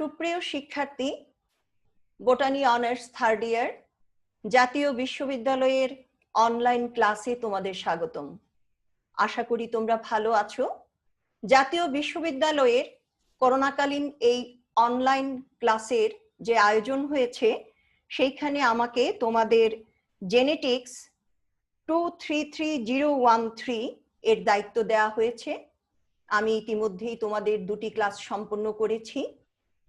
সুপ্রিয় শিক্ষার্থী botany honours third year জাতীয় বিশ্ববিদ্যালয়ের অনলাইন ক্লাসে তোমাদের স্বাগতম। আশা করি তোমরা ভালো আছো। জাতীয় বিশ্ববিদ্যালয়ের করোনাকালীন এই অনলাইন ক্লাসের যে আয়োজন হয়েছে, সেইখানে আমাকে তোমাদের genetics two three three zero one three এর দায়িত্ব দেওয়া হয়েছে। আমি ইতিমধ্যেই তোমাদের দুটি ক্লাস সম্পন্ন করেছি।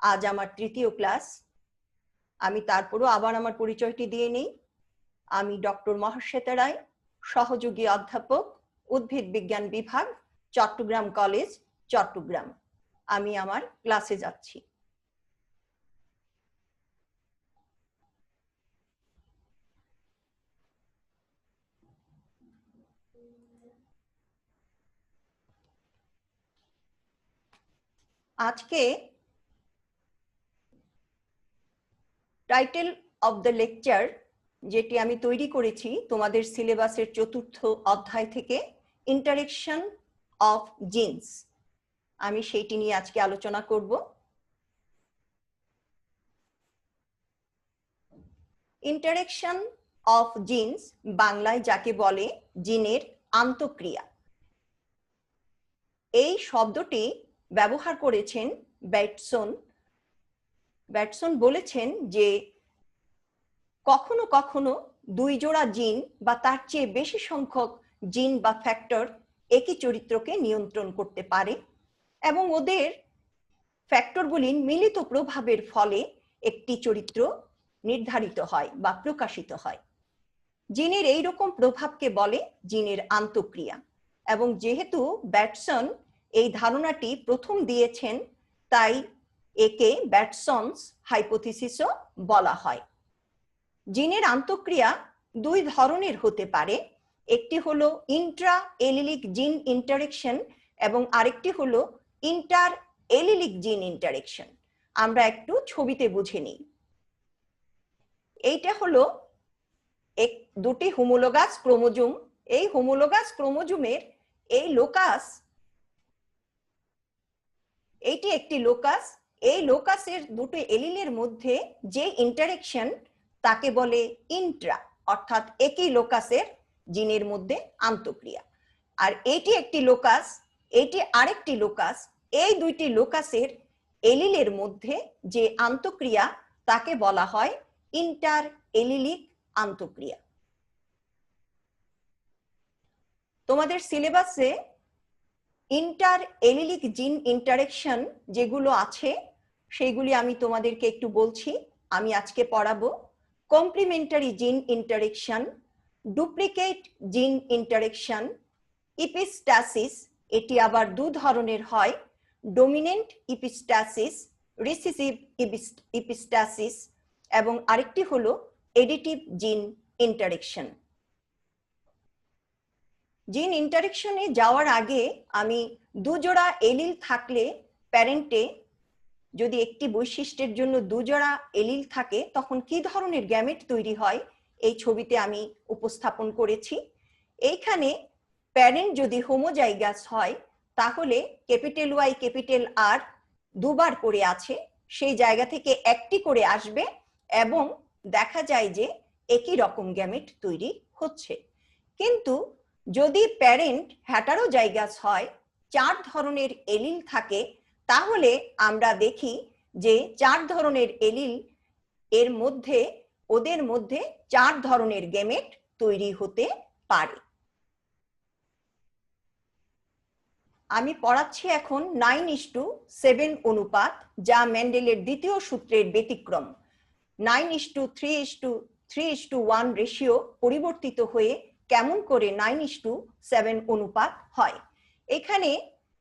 আজ আমার তৃতীয় ক্লাস। আমি তারপরও আবার আমার পরিচয়টি দিয়ে নিই। আমি ডক্টর মহাশ্বেতা রায়, সহযোগী অধ্যাপক, উদ্ভিদ বিজ্ঞান বিভাগ, চট্টগ্রাম কলেজ, চট্টগ্রাম। আমি আমার ক্লাসে যাচ্ছি। আজকে টাইটেল অফ দ্য লেকচার যেটি আমি তৈরি করেছি তোমাদের সিলেবাসের চতুর্থ অধ্যায় থেকে ইন্টারেকশন অফ জিন্স আমি সেইটি নিয়ে আজকে আলোচনা করব। ইন্টারেকশন অফ জিন্স বাংলায় যাকে বলে জিনের আন্তঃক্রিয়া। এই শব্দটি ব্যবহার করেছেন ব্যাটসন ব্যাটসন বলেছেন যে কখনো কখনো দুই জোড়া জিন বা তার চেয়ে বেশি সংখ্যক জিন বা ফ্যাক্টর একই চরিত্রকে নিয়ন্ত্রণ করতে পারে এবং ওদের ফ্যাক্টরগুলির মিলিত প্রভাবের ফলে একটি চরিত্র নির্ধারিত হয় বা প্রকাশিত হয়। জিনের এই রকম প্রভাবকে বলে জিনের আন্তঃক্রিয়া এবং যেহেতু ব্যাটসন এই ধারণাটি প্রথম দিয়েছেন, তাই একে ব্যাটসনস হাইপোথিসিসও বলা হয়। জিনের আন্তঃক্রিয়া দুই ধরনের হতে পারে, একটি হলো ইন্ট্রা এলিলিক জিন ইন্টারেকশন এবং আরেকটি হলো ইন্টার এলিলিক জিন ইন্টারেকশন। আমরা একটু ছবিতে বুঝে নিই। এইটা হলো এক, দুটি হোমোলোগাস ক্রোমোজুম। এই হোমোলোগাস ক্রোমোজুমের এই লোকাস, এইটি একটি লোকাস এই লোকাসের দুটো এলিলের মধ্যে যে ইন্টারেকশন তাকে বলে ইন্ট্রা অর্থাৎ একই লোকাসের জিনের মধ্যে আন্তঃক্রিয়া। আর এটি একটি লোকাস, এটি আরেকটি লোকাস, এই দুইটি লোকাসের এলিলের মধ্যে যে আন্তঃক্রিয়া তাকে বলা হয় ইন্টার এলিলিক আন্তঃক্রিয়া। তোমাদের সিলেবাসে ইন্টার এলিলিক জিন ইন্টারেকশন যেগুলো আছে সেইগুলি আমি তোমাদেরকে একটু বলছি। আমি আজকে পড়াবো complementary gene interaction duplicate gene interaction epistasis এটি আবার দু ধরনের হয় ডোমিনেন্ট ইপিস্টাসিস রিসিসিভ ইপিস্টাসিস এবং আরেকটি হলো এডিটিভ জিন ইন্টারেকশন জিন ইন্টারেকশনে যাওয়ার আগে আমি দুজোড়া এলিল থাকলে প্যারেন্টে যদি একটি বৈশিষ্ট্যের জন্য দুজোড়া এলিল থাকে, তখন কি ধরনের গ্যামেট তৈরি হয়? এই ছবিতে আমি উপস্থাপন করেছি। এইখানে প্যারেন্ট যদি হোমোজাইগাস হয়, তাহলে ক্যাপিটাল ওয়াই, ক্যাপিটাল আর দুবার করে আছে। সেই জায়গা থেকে একটি করে আসবে এবং দেখা যায় যে একই রকম গ্যামেট তৈরি হচ্ছে। কিন্তু যদি প্যারেন্ট হ্যাটারো জায়গাস হয়, চার ধরনের এলিল থাকে তাহলে আমরা দেখি যে চার ধরনের এলিল এর মধ্যে, ওদের মধ্যে চার ধরনের গেমেট তৈরি হতে পারে। আমি পড়াচ্ছি এখন নাইন ইস টু সেভেন অনুপাত, যা ম্যান্ডেলের দ্বিতীয় সূত্রের ব্যতিক্রম। Nine is to three is to, three is to one ratio পরিবর্তিত হয়ে কেমন করে নাইন ইস টু সেভেন অনুপাত হয়? এখানে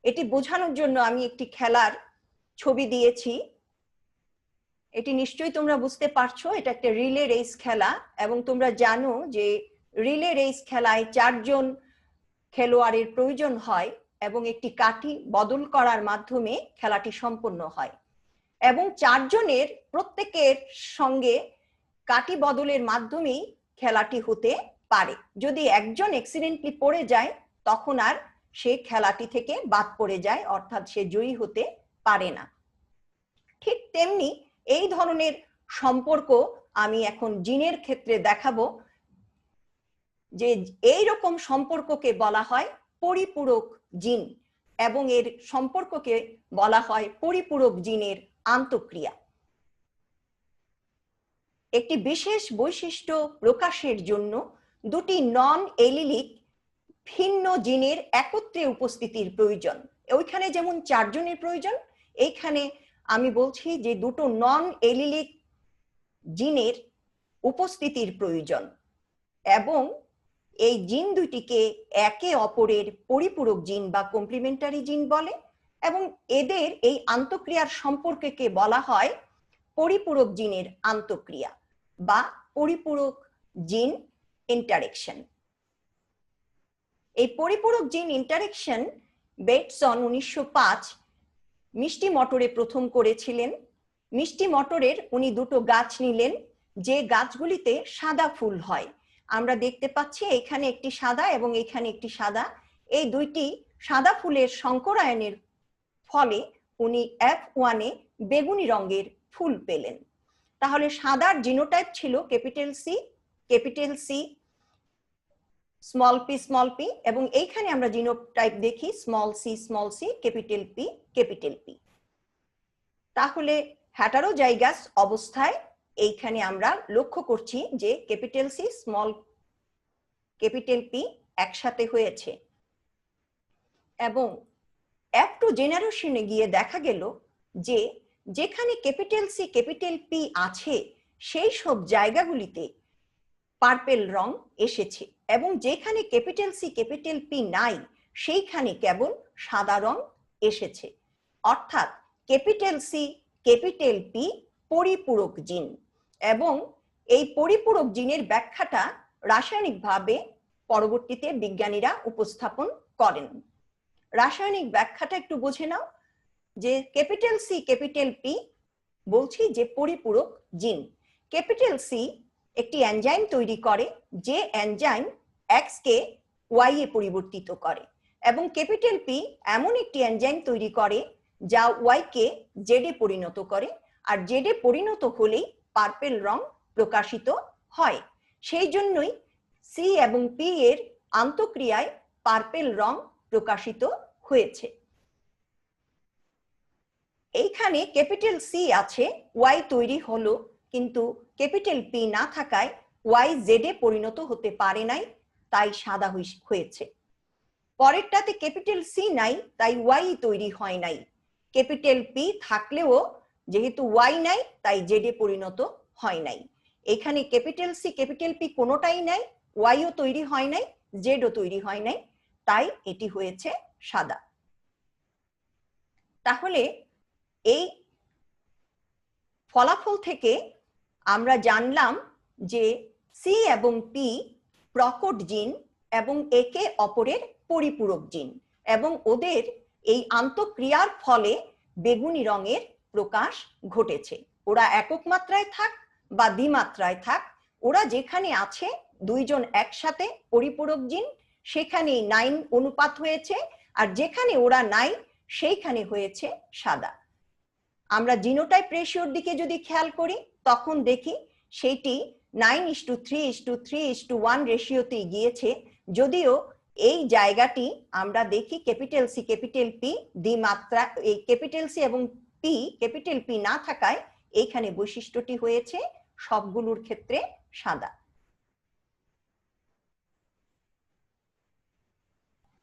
এটি বোঝানোর জন্য আমি একটি খেলার ছবি দিয়েছি। এটি নিশ্চয়ই তোমরা বুঝতে পারছ, এটা একটা রিলে রেস খেলা এবং তোমরা জানো যে রিলে রেস খেলায় চারজন খেলোয়াড়ের প্রয়োজন হয় এবং একটি কাঠি বদল করার মাধ্যমে খেলাটি সম্পন্ন হয় এবং চারজনের প্রত্যেকের সঙ্গে কাঠি বদলের মাধ্যমেই খেলাটি হতে পারে। যদি একজন অ্যাক্সিডেন্টলি পড়ে যায়, তখন আর সে খেলাটি থেকে বাদ পড়ে যায়, অর্থাৎ সে জয়ী হতে পারে না। ঠিক তেমনি এই ধরনের সম্পর্ক আমি এখন জিনের ক্ষেত্রে দেখাবো, যে এই রকম সম্পর্ককে বলা হয় পরিপূরক জিন এবং এর সম্পর্ককে বলা হয় পরিপূরক জিনের আন্তঃক্রিয়া। একটি বিশেষ বৈশিষ্ট্য প্রকাশের জন্য দুটি নন এলিলিক ভিন্ন জিনের একত্রে উপস্থিতির প্রয়োজন। ওইখানে যেমন চারজনের প্রয়োজন, এইখানে আমি বলছি যে দুটো নন এলিলিক জিনের উপস্থিতির প্রয়োজন এবং এই জিন দুটিকে একে অপরের পরিপূরক জিন বা কমপ্লিমেন্টারি জিন বলে এবং এদের এই আন্তঃক্রিয়ার সম্পর্ককে বলা হয় পরিপূরক জিনের আন্তক্রিয়া বা পরিপূরক জিন ইন্টারেকশন এই পরিপূরক জিন ইন্টারেকশন বেটসন উনিশশো পাঁচ মিষ্টি মটরে প্রথম করেছিলেন। মিষ্টি মটরের উনি দুটো গাছ নিলেন, যে গাছগুলিতে সাদা ফুল হয়। আমরা দেখতে পাচ্ছি এখানে একটি সাদা এবং এখানে একটি সাদা। এই দুইটি সাদা ফুলের সংকরায়নের ফলে উনি এফ ওয়ানে বেগুনি রঙের ফুল পেলেন। তাহলে সাদার জিনোটাইপ ছিল capital C capital C small P small P এবং এইখানে আমরা জিনোটাইপ দেখি small C small C capital P capital P তাহলে হ্যাটারোজাইগাস অবস্থায় এইখানে আমরা লক্ষ্য করছি যে capital C small capital P একসাথে হয়েছে। এবং এক টু জেনারেশনে গিয়ে দেখা গেল যে যেখানে ক্যাপিটাল সি ক্যাপিটাল পি আছে, সেই সব জায়গাগুলিতে পার্পেল রং এসেছে। এবং যেখানে ক্যাপিটাল সি, ক্যাপিটাল পি নাই, সেইখানে কেবল সাদা রং এসেছে। অর্থাৎ ক্যাপিটাল সি, ক্যাপিটাল পি পরিপূরক জিন এবং এই পরিপূরক জিনের ব্যাখ্যাটা রাসায়নিকভাবে পরবর্তীতে বিজ্ঞানীরা উপস্থাপন করেন। রাসায়নিক ব্যাখ্যাটা একটু বুঝে নাও যে ক্যাপিটাল সি, ক্যাপিটাল পি বলছি যে পরিপূরক জিন। ক্যাপিটাল সি একটি এনজাইম তৈরি করে, যে এনজাইম এক্স কে ওয়াই এ পরিবর্তিত করে এবং ক্যাপিটাল পি এমন একটি এনজাইম তৈরি করে যা ওয়াই কে জেডে পরিণত করে আর জেডে পরিণত হলেই পার্পেল রং প্রকাশিত হয়। সেই জন্যই সি এবং পি এর আন্তঃক্রিয়ায় পার্পেল রং প্রকাশিত হয়েছে। এইখানে ক্যাপিটাল সি আছে ওয়াই তৈরি হলো, কিন্তু ক্যাপিটাল পি না থাকায় ওয়াই জেডে পরিণত হতে পারে নাই। তাই সাদা হয়েছে। পরেরটাতে ক্যাপিটাল সি নাই, তাই ওয়াই তৈরি হয় নাই। ক্যাপিটাল পি থাকলেও যেহেতু ওয়াই নাই, তাই জেডে পরিণত হয় নাই। এখানে ক্যাপিটাল সি ক্যাপিটাল পি কোনোটাই নাই ওয়াইও তৈরি হয় নাই জেডও তৈরি হয় নাই, তাই এটি হয়েছে সাদা। তাহলে এই ফলাফল থেকে আমরা জানলাম যে সি এবং পি প্রকট জিন এবং একে অপরের পরিপূরক জিন এবং ওদের এই আন্তক্রিয়ার ফলে বেগুনি রঙের প্রকাশ ঘটেছে। ওরা একক মাত্রায় থাক বা দ্বিমাত্রায় থাক, ওরা যেখানে আছে দুইজন একসাথে পরিপূরক জিন সেখানে নাইন অনুপাত হয়েছে আর যেখানে ওরা নাই, সেইখানে হয়েছে সাদা। আমরা জিনোটাইপ রেশিওর দিকে যদি খেয়াল করি, তখন দেখি সেইটি nine is to three is to three is to one রেশিওতে গিয়েছে, যদিও এই জায়গাটি আমরা দেখি ক্যাপিটাল সি ক্যাপিটাল পি দ্বিমাত্রা, এই ক্যাপিটাল সি এবং পি ক্যাপিটাল পি না থাকায় এইখানে বৈশিষ্ট্যটি হয়েছে সবগুলোর ক্ষেত্রে সাদা।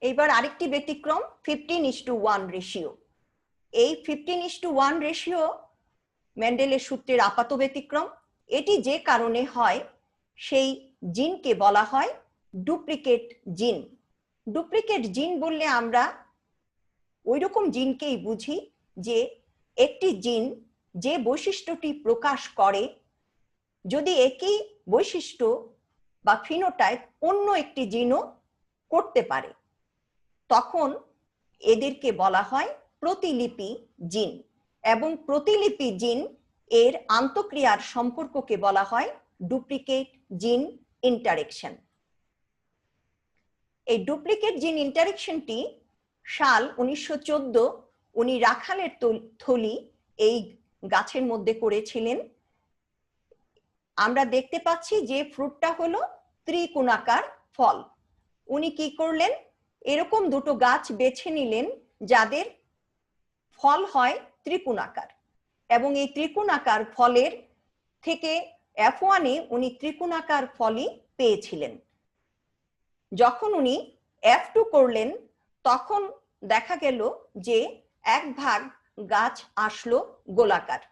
এইবার আরেকটি ব্যতিক্রম fifteen is to one ratio এই fifteen is to one ratio ম্যান্ডেলের সূত্রের আপাত ব্যতিক্রম এটি যে কারণে হয়, সেই জিনকে বলা হয় ডুপ্লিকেট জিন। ডুপ্লিকেট জিন বললে আমরা ওই রকম জিনকেই বুঝি যে একটি জিন যে বৈশিষ্ট্যটি প্রকাশ করে, যদি একই বৈশিষ্ট্য বা ফিনোটাইপ অন্য একটি জিনও করতে পারে, তখন এদেরকে বলা হয় প্রতিলিপি জিন এবং প্রতিলিপি জিন এর আন্তঃক্রিয়ার সম্পর্ককে বলা হয় ডুপ্লিকেট জিন ইন্টারেকশন। এই ডুপ্লিকেট জিন ইন্টারেকশনটি সাল উনিশশো চোদ্দ উনি রাখালের থলি এই গাছের মধ্যে করেছিলেন। আমরা দেখতে পাচ্ছি যে ফ্রুটটা হলো ত্রিকোণাকার ফল। উনি কি করলেন? এরকম দুটো গাছ বেছে নিলেন যাদের ফল হয় ত্রিকোণাকার। এবং এই ত্রিকোণাকার ফলের থেকে এফ ওয়ানে উনি ত্রিকোণাকার ফলই পেয়েছিলেন। যখন উনি এফ টু করলেন, তখন দেখা গেল যে এক ভাগ গাছ আসলো গোলাকার।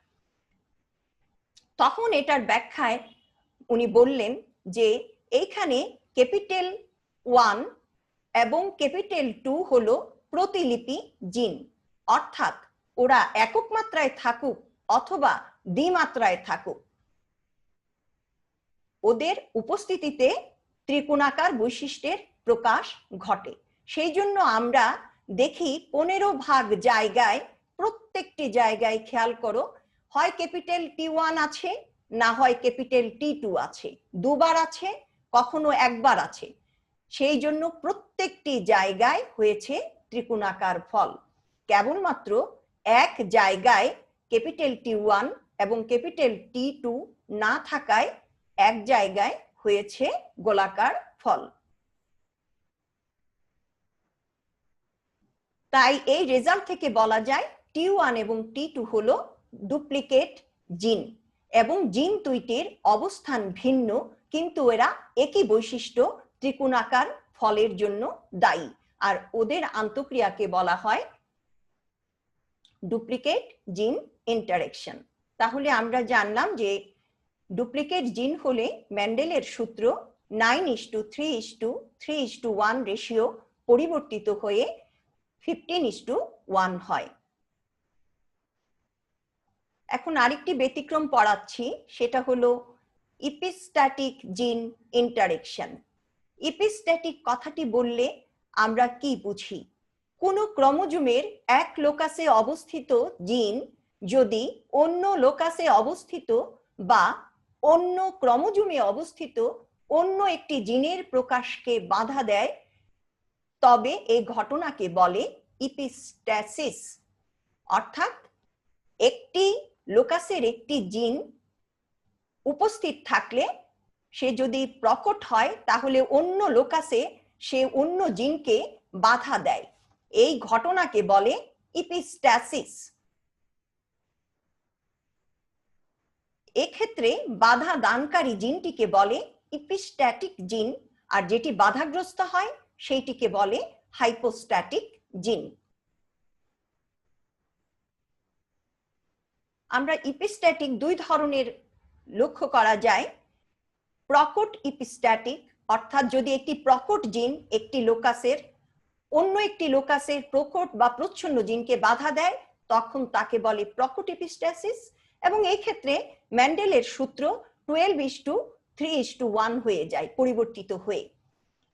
তখন এটার ব্যাখ্যায় উনি বললেন যে এইখানে ক্যাপিটাল ওয়ান এবং ক্যাপিটাল টু হলো প্রতিলিপি জিন। অর্থাৎ ওরা একক মাত্রায় থাকুক অথবা দ্বিমাত্রায় থাকুক। ওদের উপস্থিতিতে ত্রিকোণাকার বৈশিষ্ট্যের প্রকাশ ঘটে। সেই জন্য আমরা দেখি পনেরো ভাগ জায়গায় প্রত্যেকটি জায়গায় খেয়াল করো, হয় ক্যাপিটাল টি ওয়ান আছে, না হয় ক্যাপিটাল টি টু আছে। দুবার আছে, কখনো একবার আছে। সেই জন্য প্রত্যেকটি জায়গায় হয়েছে ত্রিকোণাকার ফল। কেবলমাত্র এক জায়গায় ক্যাপিটাল টি ওয়ান এবং ক্যাপিটাল টি টু না থাকায় এক জায়গায় হয়েছে গোলাকার ফল। তাই এই রেজাল্ট থেকে বলা যায় টি ওয়ান এবং টি টু হলো ডুপ্লিকেট জিন এবং জিন দুইটির অবস্থান ভিন্ন, কিন্তু এরা একই বৈশিষ্ট্য ত্রিকোণাকার ফলের জন্য দায়ী। আর ওদের আন্তঃক্রিয়াকে বলা হয় ডুপ্লিকেট জিন ইন্টারেকশন তাহলে আমরা জানলাম যে ডুপ্লিকেট জিন হলে ম্যান্ডেলের সূত্র nine is to three is to three is to one ratio পরিবর্তিত হয়ে ফিফটিন ইস টু ওয়ান হয়। এখন আরেকটি ব্যতিক্রম পড়াচ্ছি, সেটা হলো ইপিস্ট্যাটিক জিন ইন্টারেকশন ইপিস্ট্যাটিক কথাটি বললে আমরা কি বুঝি? কোনো ক্রমজুমের এক লোকাসে অবস্থিত জিন যদি অন্য লোকাসে অবস্থিত বা অন্য ক্রোমোজোমে অবস্থিত অন্য একটি জিনের প্রকাশকে বাধা দেয়, তবে এই ঘটনাকে বলে ইপিস্ট্যাসিস। অর্থাৎ একটি লোকাসের একটি জিন উপস্থিত থাকলে সে যদি প্রকট হয়, তাহলে অন্য লোকাসে সে অন্য জিনকে বাধা দেয়। এই ঘটনাকে বলে ইপিস্ট্যাসিস। এক্ষেত্রে বাধা দানকারী জিনটিকে বলে ইপিস্ট্যাটিক জিন, আর যেটি বাধাগ্রস্ত হয় সেইটিকে বলে হাইপোস্ট্যাটিক জিন। আমরা ইপিস্ট্যাটিক দুই ধরনের লক্ষ্য করা যায়। প্রকট ইপিস্ট্যাটিক, অর্থাৎ যদি একটি প্রকট জিন একটি লোকাসের, অন্য একটি লোকাসের প্রকট বা প্রচ্ছন্ন জিনকে বাধা দেয়, তখন তাকে বলে প্রকট ইপিস্ট্যাসিস এবং এই ক্ষেত্রে ম্যান্ডেলের সূত্র twelve is to three is to one হয়ে যায়, পরিবর্তিত হয়ে।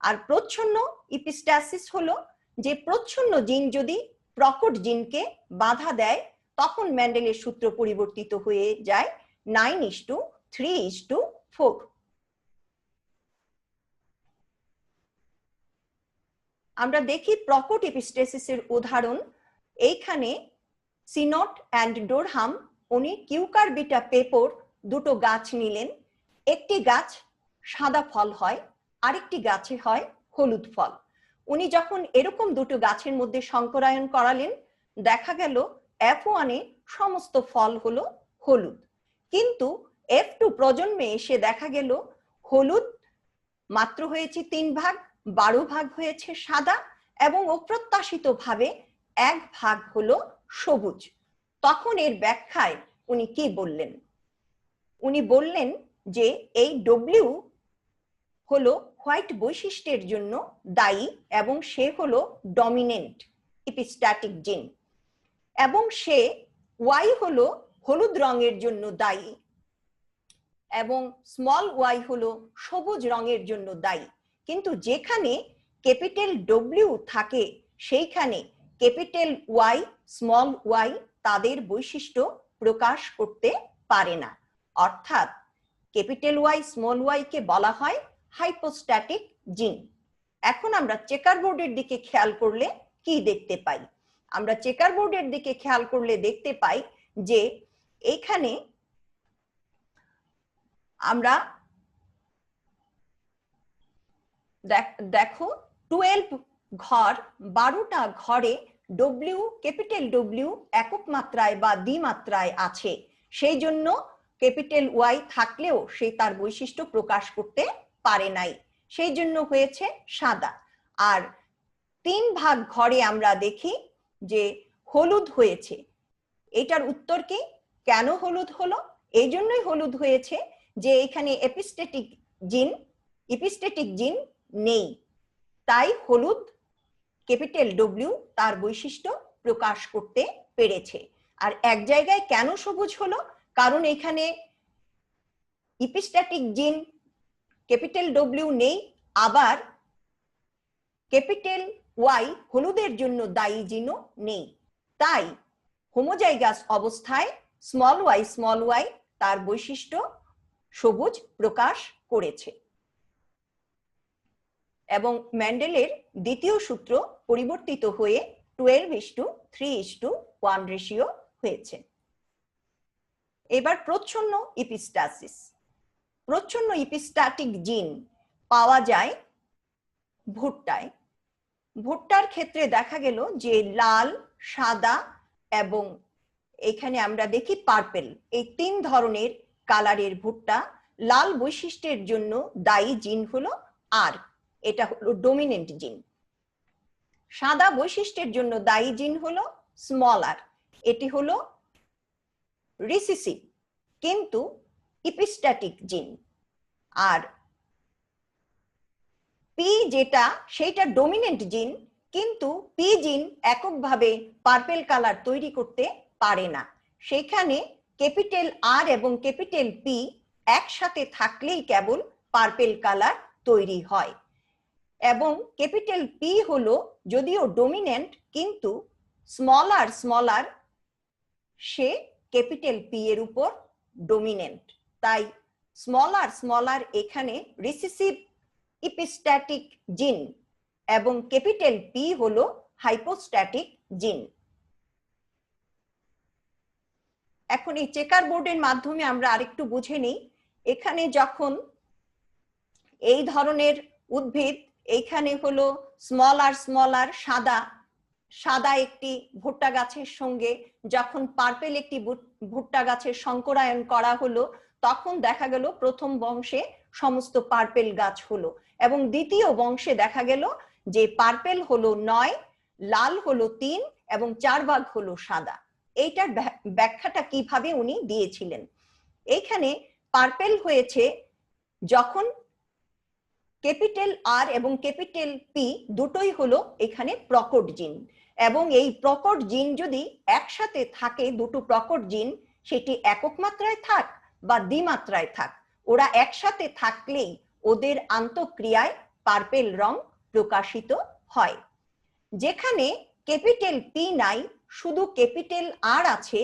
আর প্রচ্ছন্ন ইপিস্ট্যাসিস হলো যে প্রচ্ছন্ন জিন যদি প্রকট জিনকে বাধা দেয়, তখন ম্যান্ডেলের সূত্র পরিবর্তিত হয়ে যায় nine is to three is to four আমরা দেখি প্রকট এপিস্টেসিসের উদাহরণ, এইখানে সিনট অ্যান্ড ডোরহাম উনি কিউকার বিটা পেপর দুটো গাছ নিলেন। একটি গাছ সাদা ফল হয়, আরেকটি গাছে হয় হলুদ ফল। উনি যখন এরকম দুটো গাছের মধ্যে সংকরায়ন করালেন, দেখা গেল এফ ওয়ানে সমস্ত ফল হলো হলুদ। কিন্তু এফ টু প্রজন্মে এসে দেখা গেল হলুদ মাত্র হয়েছে তিন ভাগ, বারো ভাগ হয়েছে সাদা এবং অপ্রত্যাশিত ভাবে এক ভাগ হলো সবুজ। তখন এর ব্যাখ্যায় উনি কি বললেন? উনি বললেন যে এই ডব্লিউ হলো হোয়াইট বৈশিষ্ট্যের জন্য দায়ী এবং সে হলো ডমিনেন্ট ইপিস্ট্যাটিক জিন। এবং সে ওয়াই হলো হলুদ রঙের জন্য দায়ী এবং স্মল ওয়াই হলো সবুজ রঙের জন্য দায়ী। কিন্তু যেখানে ক্যাপিটাল ডব্লিউ থাকে সেইখানে ক্যাপিটাল ওয়াই স্মল ওয়াই তাদের বৈশিষ্ট্য প্রকাশ করতে পারে না। অর্থাৎ ক্যাপিটাল ওয়াই, স্মল ওয়াই কে বলা হয় হাইপোস্ট্যাটিক জিন। এখন আমরা চেকার বোর্ডের দিকে খেয়াল করলে কি দেখতে পাই? আমরা চেকার বোর্ডের দিকে খেয়াল করলে দেখতে পাই যে এখানে আমরা দেখো টুয়েলভ ঘর, বারোটা ঘরে ডব্লিউ ক্যাপিটাল ডব্লিউ একক মাত্রায় বা দ্বিমাত্রায় আছে। সেই জন্য ক্যাপিটাল ওয়াই থাকলেও সে তার বৈশিষ্ট্য প্রকাশ করতে পারে নাই। সেই জন্য হয়েছে সাদা। আর তিন ভাগ ঘরে আমরা দেখি যে হলুদ হয়েছে। এটার উত্তর কি? কেন হলুদ হলো? এই জন্যই হলুদ হয়েছে যে এখানে এপিস্টেটিক জিন ইপিস্টেটিক জিন নেই। তাই হলুদ ক্যাপিটাল ডব্লিউ তার বৈশিষ্ট্য প্রকাশ করতে পেরেছে। আর এক জায়গায় কেন সবুজ হলো? কারণ এখানে ইপিস্ট্যাটিক জিন ক্যাপিটাল ডব্লিউ নেই, আবার ক্যাপিটাল ওয়াই হলুদের জন্য দায়ী জিনও নেই। তাই হোমোজাইগাস অবস্থায় স্মল ওয়াই স্মল ওয়াই তার বৈশিষ্ট্য সবুজ প্রকাশ করেছে। এবং ম্যান্ডেলের দ্বিতীয় সূত্র পরিবর্তিত হয়ে twelve is to three is to one ratio হয়েছে। এবার প্রচ্ছন্ন ইপিস্টাসিস প্রচ্ছন্ন ইপিস্টাটিক জিন পাওয়া যায় ভুট্টায়। ভুট্টার ক্ষেত্রে দেখা গেল যে লাল, সাদা এবং এখানে আমরা দেখি পার্পেল এই তিন ধরনের কালারের ভুট্টা লাল বৈশিষ্ট্যের জন্য দায়ী জিন হলো আর এটা হলো ডোমিনেন্ট জিন সাদা বৈশিষ্ট্যের জন্য দায়ী জিন হলো স্মল আর এটি হলো রিসিসিভ কিন্তু ইপিস্ট্যাটিক জিন আর পি যেটা, সেইটা ডোমিনেন্ট জিন কিন্তু পি জিন এককভাবে পার্পেল কালার তৈরি করতে পারে না। সেখানে ক্যাপিটাল আর এবং ক্যাপিটাল পি একসাথে থাকলেই কেবল পার্পেল কালার তৈরি হয়। এবং ক্যাপিটাল পি হলো যদিও ডোমিনেন্ট কিন্তু স্মলার স্মলার সে ক্যাপিটাল পি এর উপর ডোমিনেন্ট তাই স্মলার স্মলার এখানে রিসিসিভ ইপিস্ট্যাটিক জিন এবং ক্যাপিটাল পি হলো হাইপোস্ট্যাটিক জিন এখন এই চেকার বোর্ডের মাধ্যমে আমরা আরেকটু বুঝে নিই। এখানে যখন এই ধরনের উদ্ভিদ এইখানে হলো স্মল আর স্মল আর সাদা। সাদা একটি ভুট্টা গাছের সঙ্গে যখন পার্পেল একটি ভুট্টা গাছের সংকরায়ন করা হলো, তখন দেখা গেল প্রথম বংশে সমস্ত পার্পেল গাছ হলো এবং দ্বিতীয় বংশে দেখা গেল যে পার্পেল হলো নয়, লাল হলো তিন এবং চার ভাগ হলো সাদা। এইটার ব্যাখ্যাটা কীভাবে উনি দিয়েছিলেন? এইখানে পার্পেল হয়েছে যখন ক্যাপিটাল আর এবং ক্যাপিটাল পি দুটোই হলো এখানে প্রকট জিন। এবং এই প্রকট জিন যদি একসাথে থাকে, দুটো প্রকট জিন, সেটি একক মাত্রায় থাক বা দ্বিমাত্রায় থাক। ওরা একসাথে থাকলেই ওদের আন্তঃক্রিয়ায় পার্পেল রং প্রকাশিত হয়। যেখানে ক্যাপিটাল পি নাই, শুধু ক্যাপিটাল আর আছে,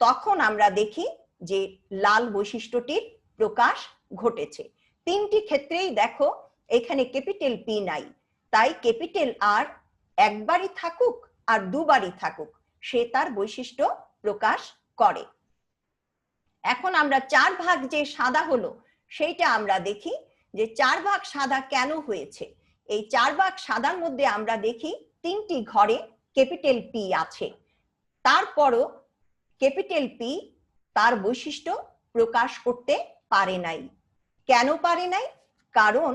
তখন আমরা দেখি যে লাল বৈশিষ্ট্যটির প্রকাশ ঘটেছে। তিনটি ক্ষেত্রেই দেখো এখানে ক্যাপিটাল পি নাই। তাই ক্যাপিটাল আর একবারই থাকুক আর দুবারই থাকুক, সে তার বৈশিষ্ট্য প্রকাশ করে। এখন আমরা চার ভাগ যে সাদা হলো, সেইটা আমরা দেখি যে চার ভাগ সাদা কেন হয়েছে? এই চার ভাগ সাদার মধ্যে আমরা দেখি তিনটি ঘরে ক্যাপিটাল পি আছে। তারপরও ক্যাপিটাল পি তার বৈশিষ্ট্য প্রকাশ করতে পারে নাই। কেন পারে নাই? কারণ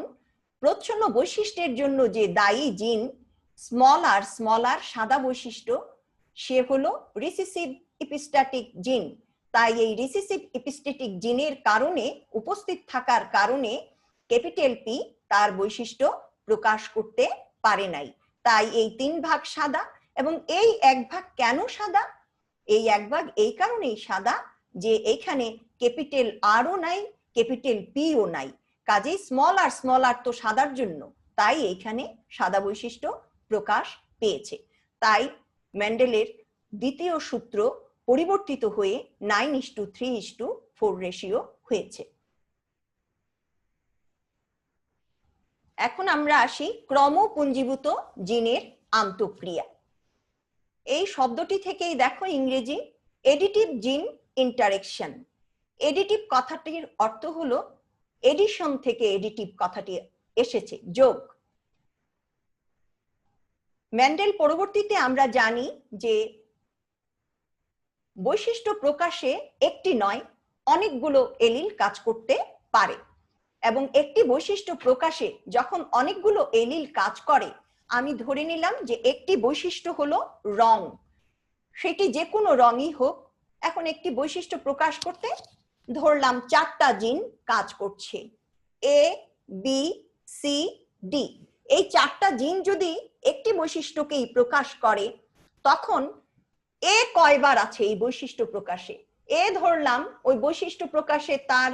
প্রচ্ছন্ন বৈশিষ্ট্যের জন্য যে দায়ী জিন স্মল আর স্মল আর সাদা বৈশিষ্ট্য, সে হলো রিসিসিভ ইপিস্ট্যাটিক জিন তাই এই রিসিসিভ ইপিস্ট্যাটিক জিনের কারণে, উপস্থিত থাকার কারণে ক্যাপিটাল পি তার বৈশিষ্ট্য প্রকাশ করতে পারে নাই। তাই এই তিন ভাগ সাদা এবং এই এক ভাগ কেন সাদা? এই এক ভাগ এই কারণেই সাদা যে এখানে ক্যাপিটাল আরও নাই, ক্যাপিটাল পিও নাই। কাজেই স্মল আর স্মল আর তো সাদার জন্য, তাই এখানে সাদা বৈশিষ্ট্য প্রকাশ পেয়েছে। তাই ম্যান্ডেলের দ্বিতীয় সূত্র পরিবর্তিত হয়ে nine is to three is to four ratio হয়েছে। এখন আমরা আসি ক্রমপুঞ্জীভূত জিনের আন্তঃক্রিয়া। এই শব্দটি থেকেই দেখো ইংরেজি এডিটিভ জিন ইন্টারেকশন এডিটিভ কথাটির অর্থ হলো এডিশন থেকে এডিটিভ কথাটি এসেছে। যোগ। ম্যান্ডেল পরবর্তীতে আমরা জানি যে বৈশিষ্ট্য প্রকাশে একটি নয়, অনেকগুলো এলিল কাজ করতে পারে। এবং একটি বৈশিষ্ট্য প্রকাশে যখন অনেকগুলো এলিল কাজ করে, আমি ধরে নিলাম যে একটি বৈশিষ্ট্য হলো রং। সেটি যে কোনো রঙই হোক, এখন একটি বৈশিষ্ট্য প্রকাশ করতে ধরলাম চারটা জিন কাজ করছে। এ বি সি ডি এই চারটা জিন যদি একটি বৈশিষ্ট্যকেই প্রকাশ করে, তখন এ কয়বার আছে এই বৈশিষ্ট্য প্রকাশে? এ ধরলাম, ওই বৈশিষ্ট্য প্রকাশে তার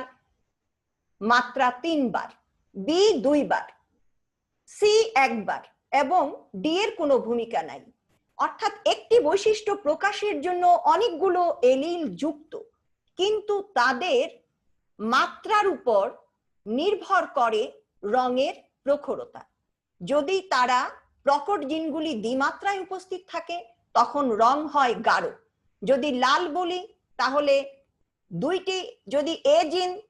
মাত্রা তিনবার বি দুইবার সি একবার, এবং ডি এর কোনো ভূমিকা নাই। অর্থাৎ একটি বৈশিষ্ট্য প্রকাশের জন্য অনেকগুলো এলিল যুক্ত। কিন্তু তাদের মাত্রার উপর নির্ভর করে রঙের প্রখরতা। যদি তারা প্রকট জিনগুলি দ্বিমাত্রায় উপস্থিত থাকে, তখন রং হয় গাঢ়। যদি লাল বলি, তাহলে দুইটি, যদি এ জিন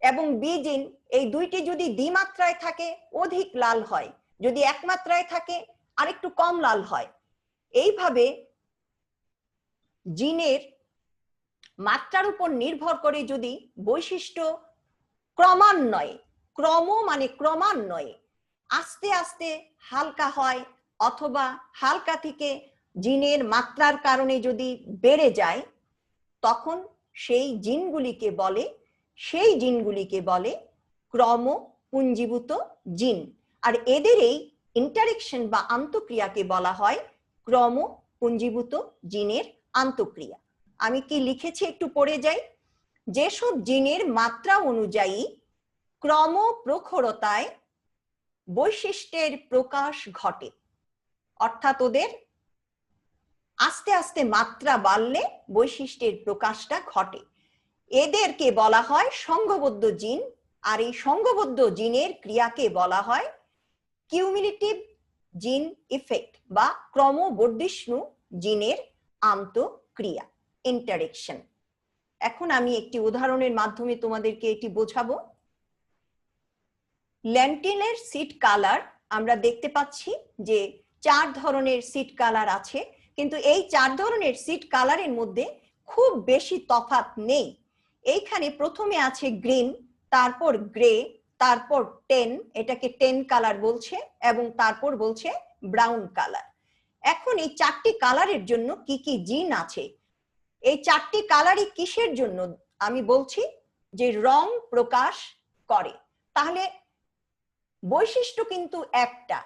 এবং বি জিন, এই দুইটি যদি দ্বিমাত্রায় থাকে, অধিক লাল হয়। যদি একমাত্রায় থাকে, আরেকটু কম লাল হয়। এইভাবে জিনের মাত্রার উপর নির্ভর করে যদি বৈশিষ্ট্য ক্রমান্বয়ে, ক্রম মানে ক্রমান্বয়ে আস্তে আস্তে হালকা হয় অথবা হালকা থেকে জিনের মাত্রার কারণে যদি বেড়ে যায়, তখন সেই জিনগুলিকে বলে, সেই জিনগুলিকে বলে ক্রম পুঞ্জীভূত জিন। আর এদের এই ইন্টারেকশন বা আন্তঃক্রিয়াকে বলা হয় ক্রম পুঞ্জীভূত জিনের আন্তঃক্রিয়া। আমি কি লিখেছি একটু পড়ে যাই? যেসব জিনের মাত্রা অনুযায়ী ক্রম প্রখরতায় বৈশিষ্ট্যের প্রকাশ ঘটে, অর্থাৎ ওদের আস্তে আস্তে মাত্রা বাড়লে বৈশিষ্ট্যের প্রকাশটা ঘটে। এদেরকে বলা হয় সংঘবদ্ধ জিন, আর এই সংঘবদ্ধ জিনের ক্রিয়াকে বলা হয় কিউমিলিটিভ জিন ইফেক্ট বা ক্রমবর্ধিষ্ণু জিনের আন্তঃক্রিয়া। ইন্টারেকশন এখন আমি একটি উদাহরণের মাধ্যমে তোমাদেরকে এটি বোঝাবো। ল্যান্টিনের সিট কালার আমরা দেখতে পাচ্ছি যে চার ধরনের সিট কালার আছে, কিন্তু এই চার ধরনের সিট কালারের মধ্যে খুব বেশি তফাত নেই। এইখানে প্রথমে আছে গ্রিন তারপর গ্রে তারপর টেন এটাকে টেন কালার বলছে এবং তারপর বলছে ব্রাউন কালার এখন এই চারটি কালারের জন্য কি কি জিন আছে? এই চারটি কালারই কিসের জন্য আমি বলছি যে রং প্রকাশ করে? তাহলে বৈশিষ্ট্য কিন্তু একটা।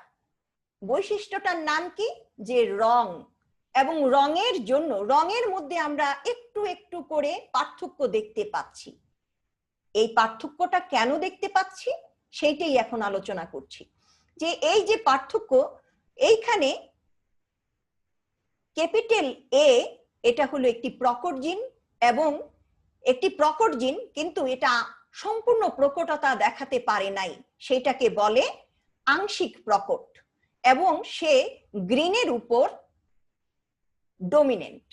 বৈশিষ্ট্যটার নাম কি? যে রং। এবং রঙের জন্য, রঙের মধ্যে আমরা একটু একটু করে পার্থক্য দেখতে পাচ্ছি। এই পার্থক্যটা কেন দেখতে পাচ্ছি? সেইটাই এখন আলোচনা করছি। যে এই যে পার্থক্য, এইখানে ক্যাপিটাল এ এটা হলো একটি প্রকট জিন এবং একটি প্রকট জিন কিন্তু এটা সম্পূর্ণ প্রকটতা দেখাতে পারে নাই। সেটাকে বলে আংশিক প্রকট এবং সে গ্রিনের উপর ডোমিনেন্ট।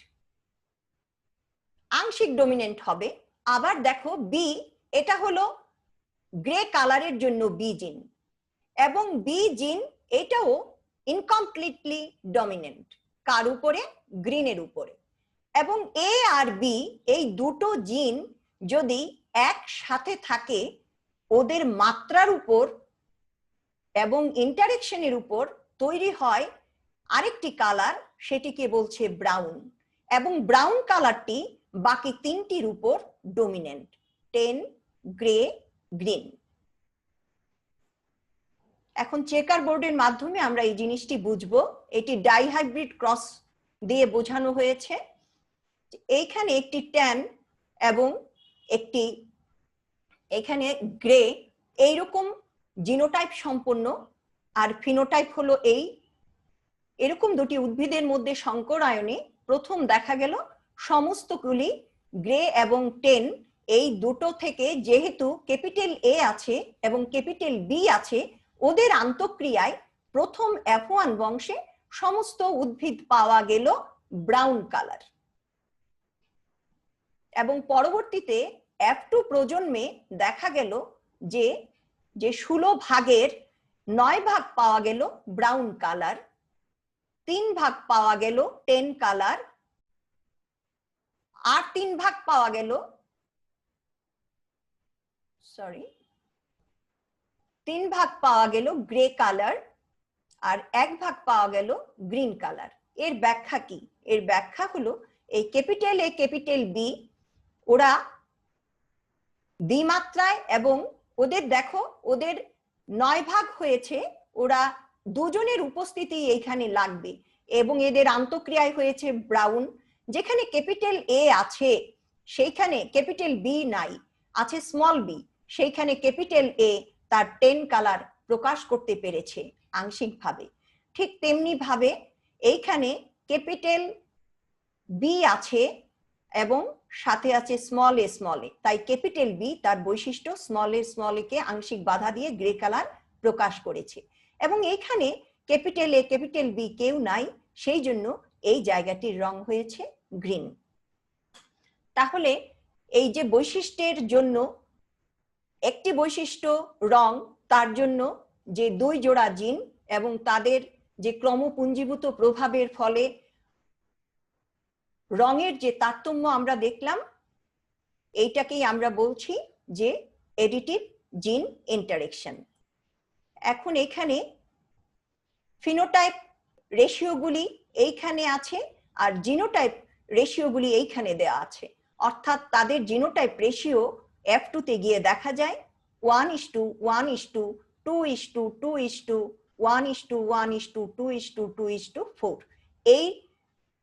আংশিক ডোমিনেন্ট হবে। আবার দেখো বি এটা হলো গ্রে কালারের জন্য বি জিন এবং বি জিন এটাও ইনকমপ্লিটলি ডমিনেন্ট কার উপরে? গ্রিনের উপরে। এবং এ আর বি এই দুটো জিন যদি একসাথে থাকে, ওদের মাত্রার উপর এবং ইন্টারেকশনের উপর তৈরি হয় আরেকটি কালার সেটিকে বলছে ব্রাউন এবং ব্রাউন কালারটি বাকি তিনটির উপর ডোমিনেন্ট টেন গ্রে গ্রিন এখন চেকার বোর্ডের মাধ্যমে আমরা এই জিনিসটি বুঝব। এটি ডাইহাইব্রিড ক্রস দিয়ে বোঝানো হয়েছে। এইখানে একটি ট্যান এবং একটি এখানে গ্রে এইরকম জিনোটাইপ সম্পন্ন আর ফিনোটাইপ হলো এই। এরকম দুটি উদ্ভিদের মধ্যে সংকরায়নে প্রথম দেখা গেল সমস্তগুলি গ্রে এবং টেন এই দুটো থেকে যেহেতু ক্যাপিটাল এ আছে এবং ক্যাপিটাল বি আছে, ওদের আন্তঃক্রিয়ায় প্রথম এফ ওয়ান বংশে সমস্ত উদ্ভিদ পাওয়া গেল ব্রাউন কালার এবং পরবর্তীতে এফ টু প্রজন্মে দেখা গেল যে যে ষোলো ভাগের নয় ভাগ পাওয়া গেল ব্রাউন কালার তিন ভাগ পাওয়া গেল টেন কালার আর তিন ভাগ পাওয়া গেল সরি তিন ভাগ পাওয়া গেল গ্রে কালার আর এক ভাগ পাওয়া গেল গ্রিন কালারের ব্যাখ্যা কি? এর ব্যাখ্যা হলো এই ক্যাপিটাল এ ক্যাপিটাল বি ওরা দ্বিমাত্রায় এবং ওদের দেখো, ওদের নয় ভাগ হয়েছে, ওরা দুজনের উপস্থিতি এইখানে লাগবে। এবং এদের আন্তক্রিয়ায় হয়েছে ব্রাউন, যেখানে ক্যাপিটাল এ আছে, সেইখানে ক্যাপিটাল বি নাই, আছে স্মল বি সেইখানে ক্যাপিটাল এ তার টেন কালার প্রকাশ করতে পেরেছে আংশিকভাবে। ঠিক তেমনি ভাবে এইখানে ক্যাপিটাল বি আছে এবং সাথে আছে স্মল এ স্মল এ তাই ক্যাপিটাল বি তার বৈশিষ্ট্য স্মল এ স্মল এ কে আংশিক বাধা দিয়ে গ্রে কালার প্রকাশ করেছে। এবং এখানে ক্যাপিটাল এ ক্যাপিটাল বি কেউ নাই, সেই জন্য এই জায়গাটির রং হয়েছে গ্রিন তাহলে এই যে বৈশিষ্ট্যের জন্য একটি বৈশিষ্ট্য রং, তার জন্য যে দুই জোড়া জিন এবং তাদের যে ক্রমপুঞ্জীভূত প্রভাবের ফলে রঙের যে তারতম্য আমরা দেখলাম, এইটাকেই আমরা বলছি যে এডিটিভ জিন ইন্টারেকশন এখন এখানে ফিনোটাইপ রেশিওগুলি এইখানে আছে আর জিনোটাইপ রেশিওগুলি এইখানে দেওয়া আছে। অর্থাৎ তাদের জিনোটাইপ রেশিও এফ টুতে গিয়ে দেখা যায় one is to one is to two is to two is to one is to one is to two is to two is to four এই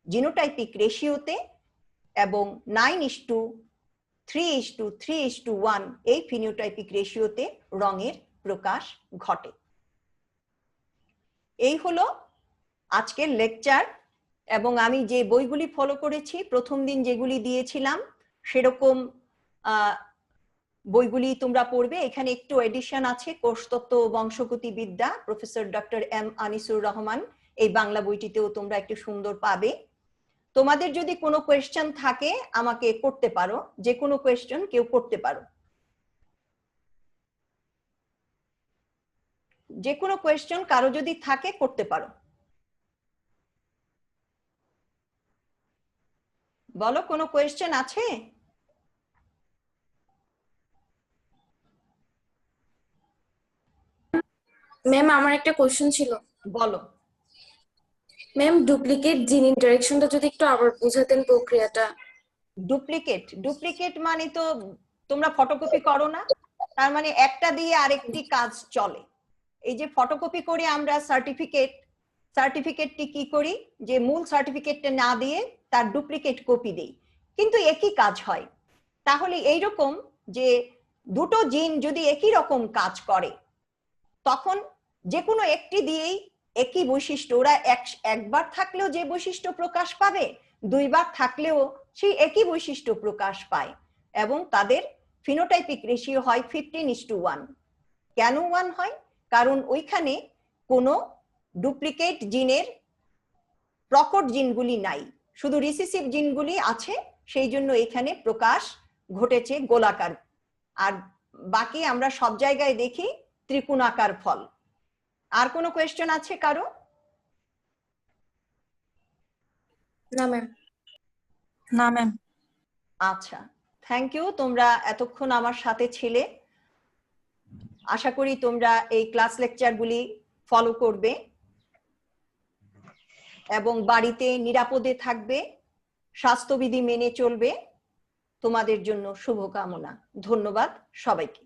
জিনোটাইপিক রেশিওতে এবং nine is to three is to three is to one এই phenotypic রেশিওতে রঙের প্রকাশ ঘটে। এই হলো আজকের lecture এবং আমি যে বইগুলি ফলো করেছি, প্রথম দিন যেগুলি দিয়েছিলাম, সেরকম বইগুলি তোমরা পড়বে। এখানে একটু এডিশন আছে কোষতত্ত্ব বংশগতি বিদ্যা, professor doctor M Anisur Rahman. এই বাংলা বইটিতেও তোমরা একটু সুন্দর পাবে। তোমাদের যদি কোনো কোয়েশ্চেন থাকে আমাকে করতে পারো। যে কোনো কোয়েশ্চেন কেউ করতে পারো। যে কোনো কোয়েশ্চেন কারও যদি থাকে করতে পারো। বলো কোনো কোয়েশ্চেন আছে? ম্যাম আমার একটা কোশ্চেন ছিল। বলো। ম্যাম ডুপ্লিকেট জিন ইন্টারেকশনটা যদি একটু আবার বোঝাতেন প্রক্রিয়াটা। ডুপ্লিকেট ডুপ্লিকেট মানে তো তোমরা ফটোকপি করো না, তার মানে একটা দিয়ে আরেকটি কাজ চলে। এই যে ফটোকপি করে আমরা সার্টিফিকেট সার্টিফিকেটটি কি করি? যে মূল সার্টিফিকেটটা না দিয়ে তার ডুপ্লিকেট কপি দেই। কিন্তু একই কাজ হয়। তাহলে এই রকম যে দুটো জিন যদি একই রকম কাজ করে, তখন যে কোনো একটি দিয়েই একই বৈশিষ্ট্য, ওরা একবার থাকলেও যে বৈশিষ্ট্য প্রকাশ পাবে, দুইবার থাকলেও সেই একই বৈশিষ্ট্য প্রকাশ পায় এবং তাদের ফিনোটাইপিক রেশিও হয় ফিফটিন ইস টু ওয়ান কেন ওয়ান হয়? কারণ ওইখানে কোনো ডুপ্লিকেট জিনের প্রকট জিনগুলি নাই। শুধু রিসিসিভ জিনগুলি আছে, সেই জন্য এখানে প্রকাশ ঘটেছে গোলাকার। আর বাকি আমরা সব জায়গায় দেখি ত্রিকোণাকার ফল। আর কোনো কোয়েশ্চেন আছে কারও? না ম্যাম না ম্যাম আচ্ছা থ্যাংক ইউ তোমরা এতক্ষণ আমার সাথে ছিলে। আশা করি তোমরা এই ক্লাস লেকচারগুলি ফলো করবে এবং বাড়িতে নিরাপদে থাকবে স্বাস্থ্যবিধি মেনে চলবে। তোমাদের জন্য শুভকামনা। ধন্যবাদ সবাইকে।